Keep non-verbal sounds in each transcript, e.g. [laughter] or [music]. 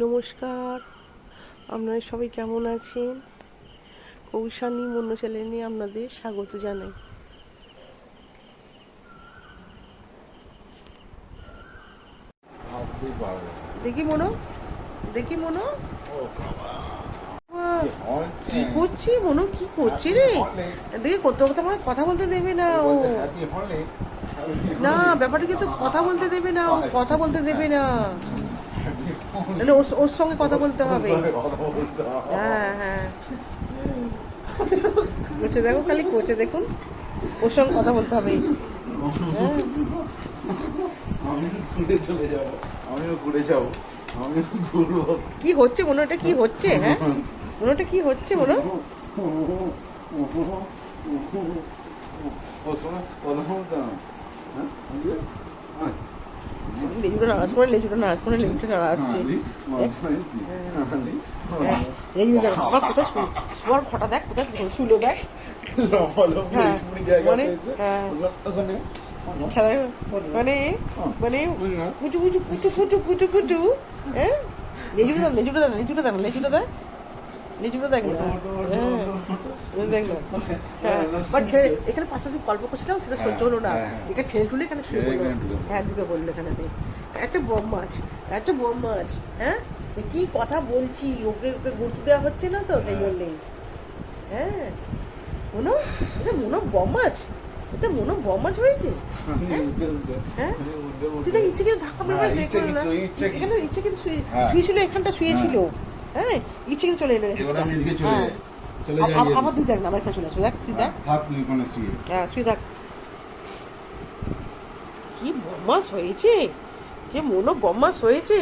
নমস্কার। আপনারা সবাই কেমন আছেন? কৌশানী মন্য চ্যানেলে আপনাদের স্বাগত জানাই। দেখি মনো দেখি মনো। কি করছি মনো কি করছে রে? দেখি কত কথা কথা বলতে দেবে না ও। না হলে, ব্যাপারটা কিন্তু কথা বলতে দেবে না ও কথা বলতে দেবে না। ওর- সঙ্গে কথা বলতে হবে। হ্যাঁ হ্যাঁ। কোচে দেখো খালি কোচে দেখুন। ওর সঙ্গে কথা বলতে হবে। আমি ঘুরে চলে যাব আমিও ঘুরে যাব। আমিও ঘুরবো। কি হচ্ছে মনে ওটা কি হচ্ছে হ্যাঁ? মনে ওটা কি হচ্ছে মনে? ওর সঙ্গে কথা বলতে হবে। হ্যাঁ? হ্যাঁ। লেজুটা নাড়াচ করে লেজুটা নাড়াচ করে লেজুটা নাড়াচ্ছে। হ্যাঁ, এই যে দেখো, আবার কোথায় শোয়ার ফটা দেখ কোথায় শুলো দেখ। হ্যাঁ, মানে। হ্যাঁ। মানে মানে কুচু কুচু কুচু কুচু কুচু কুচু। হ্যাঁ। লেজুটা দেন লেজুটা দেন লেজুটা দেন লেজুটা দেন লেজুটা দেখ না হ্যাঁ না হ্যাঁ বাট এখানে পাশাপাশি গল্প করছিলাম সেটা সহ্য হলো না। এটা ঠেলে ঠুলে এখানে শুয়ে পড়ল। হ্যাঁ ঢুকে পড়ল এখানে একটা বম মাছ বম মাছ হ্যাঁ? কি কথা বলছি? ওকে ওকে গুরুত্ব দেওয়া হচ্ছে না তো সেই জন্যেই হ্যাঁ? মনো এটা মনো বম মাছ। এটা মনো বম মাছ হয়েছে। হ্যাঁ? তুই দেখ ইচ্ছে কিন্তু ধাক্কা মেরে হ্যাঁ, ইচ্ছে কিন্তু। এখানে ইচ্ছে কিন্তু শুয়ে হ্যাঁ। এখানটা শুয়েছিল। হ্যাঁ ইচ্ছে চলে এলো। এবার আমি এদিকে চলে হ্যাঁ। যাই চলে যাই আ- তুই দেখ না আমার এখানে চলে আসবে দেখ তুই দেখ। থাক তুই ওখানে শুয়ে। হ্যাঁ শুয়ে দেখ কি বম্মাস হয়েছে? যে মনো বম্মাস হয়েছে?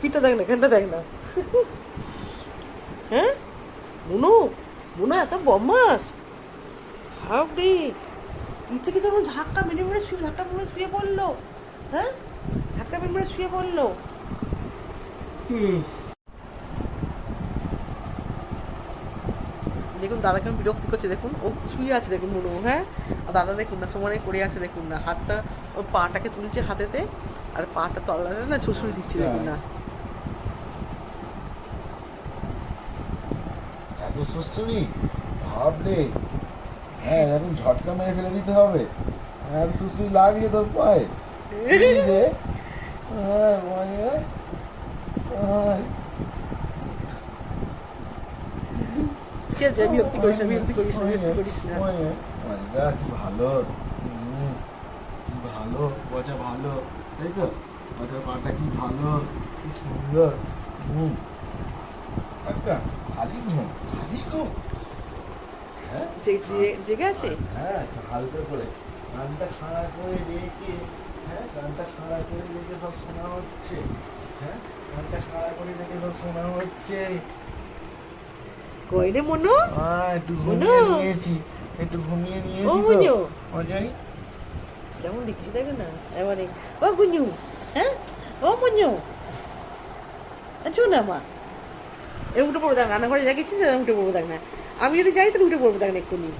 পিঠটা দেখ না এখানটা দেখ না। [laughs] হ্যাঁ? মনো মনো এত বম্মাস হাবড়ি ইচ্ছে কি তোমার ধাক্কা মেরে মেরে শুয়ে ধাক্কা মেরে শুয়ে পড়ল? হ্যাঁ? ধাক্কা মেরে মেরে শুয়ে পড়ল? দেখুন দাদা কেমন বিরক্তি করছে দেখুন ও শুয়ে আছে দেখুন মনু হ্যাঁ? আর দাদা দেখুন না সমানে করে আছে দেখুন না হাতটা ওর পাটাকে তুলছে হাতেতে আর পাটা তলাটা না শ্বশুরি দিচ্ছে দেখুন না। এত সুশ্রী ভাবলে হ্যাঁ এখন ঝটকা মেরে ফেলে দিতে হবে। এত সুশ্রী লাগছে তোর পায়ে হ্যাঁ, হ্যাঁ। বিরক্তি করিস না বিরক্তি করিস না বিরক্তি করিস না। কি ভালো? ভালো? পচা ভালো। তাই তো? পচা পাটা কি ভালো? কি সুন্দর। হুম। একটা খালি ঘুম খালি ঘুম। হ্যাঁ? জেগে আছে? হ্যাঁ হালকা করে গানটা খাড়া করে রেখে হ্যাঁ গানটা খাড়া করে রেখে সব শোনা হচ্ছে। হ্যাঁ গানটা খাড়া করে রেখে সব শোনা হচ্ছে। কই রে মনু? একটু ঘুমিয়ে নিয়েছি একটু ঘুমিয়ে ও গুঞ্জু মনু? অজয় কেমন দেখছি দেখো না? এবারে ও গুঞ্জু হ্যাঁ? ও গুঞ্জু আচ্ছা না মা। এ উঠে পড়ব দেখ রান্নাঘরে যা গেছিস উঠে পড়ব দেখ না আমি যদি যাই তাহলে উঠে পড়ব দেখ না এক্ষুনি